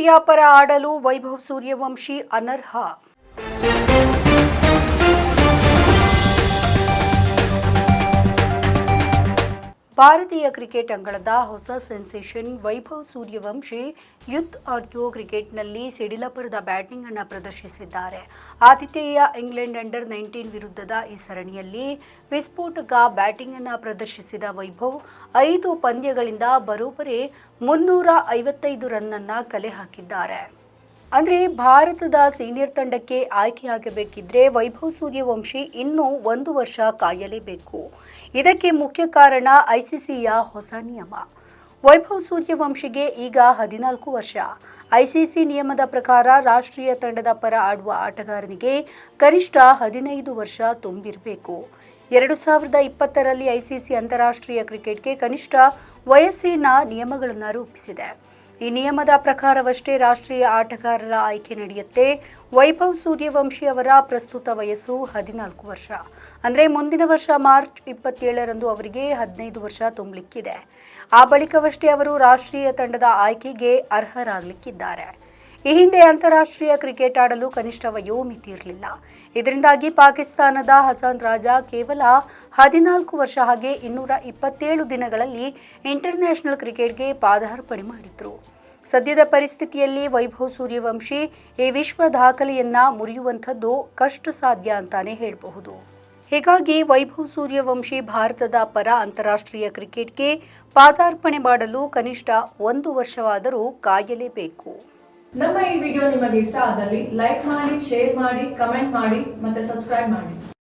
India ಪರ ಆಡಲು ವೈಭವ್ ಸೂರ್ಯವಂಶಿ ಅನರ್ಹ ಭಾರತೀಯ ಕ್ರಿಕೆಟ್ ಅಂಗಳದ ಹೊಸ ಸೆನ್ಸೇಷನ್ ವೈಭವ್ ಸೂರ್ಯವಂಶಿ ಯುತ್ ಆಡಿಯೋ ಕ್ರಿಕೆಟ್ನಲ್ಲಿ ಸಿಡಿಲಪುರದ ಬ್ಯಾಟಿಂಗ್ ಅನ್ನು ಪ್ರದರ್ಶಿಸಿದ್ದಾರೆ. ಆತಿಥೇಯ ಇಂಗ್ಲೆಂಡ್ ಅಂಡರ್ ನೈನ್ಟೀನ್ ವಿರುದ್ಧದ ಈ ಸರಣಿಯಲ್ಲಿ ವಿಸ್ಫೋಟಕ ಬ್ಯಾಟಿಂಗ್ ಅನ್ನು ಪ್ರದರ್ಶಿಸಿದ ವೈಭವ್ ಐದು ಪಂದ್ಯಗಳಿಂದ ಬರೋಬ್ಬರಿ ಮುನ್ನೂರ ಐವತ್ತೈದು ರನ್ ಅನ್ನ ಕಲೆ ಹಾಕಿದ್ದಾರೆ. ಅಂದ್ರೆ ಭಾರತದ ಸೀನಿಯರ್ ತಂಡಕ್ಕೆ ಆಯ್ಕೆಯಾಗಬೇಕಿದ್ರೆ ವೈಭವ್ ಸೂರ್ಯವಂಶಿ ಇನ್ನೂ ಒಂದು ವರ್ಷ ಕಾಯಲೇಬೇಕು. ಇದಕ್ಕೆ ಮುಖ್ಯ ಕಾರಣ ಐಸಿಸಿಯ ಹೊಸ ನಿಯಮ. ವೈಭವ್ ಸೂರ್ಯವಂಶಿಗೆ ಈಗ ಹದಿನಾಲ್ಕು ವರ್ಷ. ಐಸಿಸಿ ನಿಯಮದ ಪ್ರಕಾರ ರಾಷ್ಟ್ರೀಯ ತಂಡದ ಪರ ಆಡುವ ಆಟಗಾರನಿಗೆ ಕನಿಷ್ಠ ಹದಿನೈದು ವರ್ಷ ತುಂಬಿರಬೇಕು. ಎರಡು ಸಾವಿರದ ಇಪ್ಪತ್ತರಲ್ಲಿ ಐಸಿಸಿ ಅಂತಾರಾಷ್ಟ್ರೀಯ ಕ್ರಿಕೆಟ್ಗೆ ಕನಿಷ್ಠ ವಯಸ್ಸಿನ ನಿಯಮಗಳನ್ನು ರೂಪಿಸಿದೆ. ಈ ನಿಯಮದ ಪ್ರಕಾರವಷ್ಟೇ ರಾಷ್ಟ್ರೀಯ ಆಟಗಾರರ ಆಯ್ಕೆ ನಡೆಯುತ್ತೆ. ವೈಭವ್ ಸೂರ್ಯವಂಶಿ ಅವರ ಪ್ರಸ್ತುತ ವಯಸ್ಸು ಹದಿನಾಲ್ಕು ವರ್ಷ. ಅಂದರೆ ಮುಂದಿನ ವರ್ಷ ಮಾರ್ಚ್ ಇಪ್ಪತ್ತೇಳರಂದು ಅವರಿಗೆ ಹದಿನೈದು ವರ್ಷ ತುಂಬಲಿಕ್ಕಿದೆ. ಆ ಬಳಿಕವಷ್ಟೇ ಅವರು ರಾಷ್ಟ್ರೀಯ ತಂಡದ ಆಯ್ಕೆಗೆ ಅರ್ಹರಾಗಲಿಕ್ಕಿದ್ದಾರೆ. ಈ ಹಿಂದೆ ಅಂತಾರಾಷ್ಟ್ರೀಯ ಕ್ರಿಕೆಟ್ ಆಡಲು ಕನಿಷ್ಠ ವಯೋಮಿತಿ ಇರಲಿಲ್ಲ ಇದರಿಂದಾಗಿ ಪಾಕಿಸ್ತಾನದ ಹಸನ್ ರಾಜಾ ಕೇವಲ ಹದಿನಾಲ್ಕು ವರ್ಷ ಹಾಗೆ ಇನ್ನೂರ ಇಪ್ಪತ್ತೇಳು ದಿನಗಳಲ್ಲಿ ಇಂಟರ್ನ್ಯಾಷನಲ್ ಕ್ರಿಕೆಟ್ಗೆ ಪಾದಾರ್ಪಣೆ ಮಾಡಿದ್ರು. ಸದ್ಯದ ಪರಿಸ್ಥಿತಿಯಲ್ಲಿ ವೈಭವ್ ಸೂರ್ಯವಂಶಿ ಈ ವಿಶ್ವ ದಾಖಲೆಯನ್ನ ಮುರಿಯುವಂಥದ್ದು ಕಷ್ಟ ಸಾಧ್ಯ ಅಂತಾನೆ ಹೇಳಬಹುದು. ಹೀಗಾಗಿ ವೈಭವ್ ಸೂರ್ಯವಂಶಿ ಭಾರತದ ಪರ ಅಂತಾರಾಷ್ಟ್ರೀಯ ಕ್ರಿಕೆಟ್ಗೆ ಪಾದಾರ್ಪಣೆ ಮಾಡಲು ಕನಿಷ್ಠ ಒಂದು ವರ್ಷವಾದರೂ ಕಾಯಲೇಬೇಕು. ನಮ್ಮ ಈ ವಿಡಿಯೋ ನಿಮಗೆ ಇಷ್ಟ ಆದಲ್ಲಿ ಲೈಕ್ ಮಾಡಿ, ಶೇರ್ ಮಾಡಿ, ಕಮೆಂಟ್ ಮಾಡಿ ಮತ್ತೆ ಸಬ್ಸ್ಕ್ರೈಬ್ ಮಾಡಿ.